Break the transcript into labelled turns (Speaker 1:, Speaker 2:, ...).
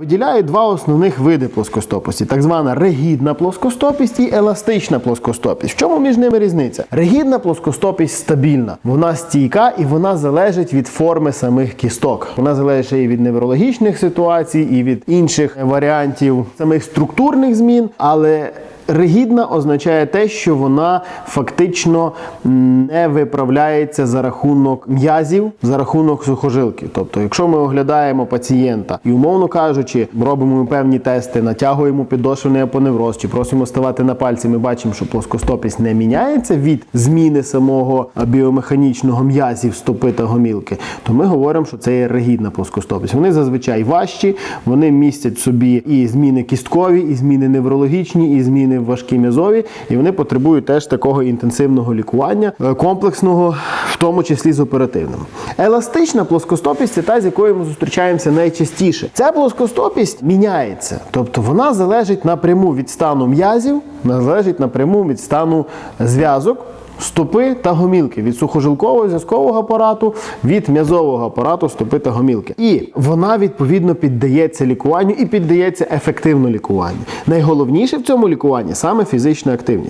Speaker 1: Виділяють два основних види плоскостопості: так звана ригідна плоскостопість і еластична плоскостопість. В чому між ними різниця? Ригідна плоскостопість стабільна, вона стійка і вона залежить від форми самих кісток. Вона залежить і від неврологічних ситуацій, і від інших варіантів самих структурних змін, але Ригідна означає те, що вона фактично не виправляється за рахунок м'язів, за рахунок сухожилків. Тобто, якщо ми оглядаємо пацієнта і, умовно кажучи, робимо певні тести, натягуємо підошвений апоневроз чи просимо ставати на пальці, ми бачимо, що плоскостопість не міняється від зміни самого біомеханічного м'язів стопи та гомілки, то ми говоримо, що це є ригідна плоскостопість. Вони зазвичай важчі, вони містять собі і зміни кісткові, і зміни неврологічні, і зміни важкі м'язові, і вони потребують теж такого інтенсивного лікування, е, комплексного, в тому числі з оперативним. Еластична плоскостопість це та, з якою ми зустрічаємося найчастіше. Ця плоскостопість міняється, тобто вона залежить напряму від стану м'язів, залежить напряму від стану зв'язок. Стопи та гомілки від сухожилкового зв'язкового апарату, від м'язового апарату стопи та гомілки. І вона відповідно піддається лікуванню і піддається ефективно лікуванню. Найголовніше в цьому лікуванні саме фізична активність.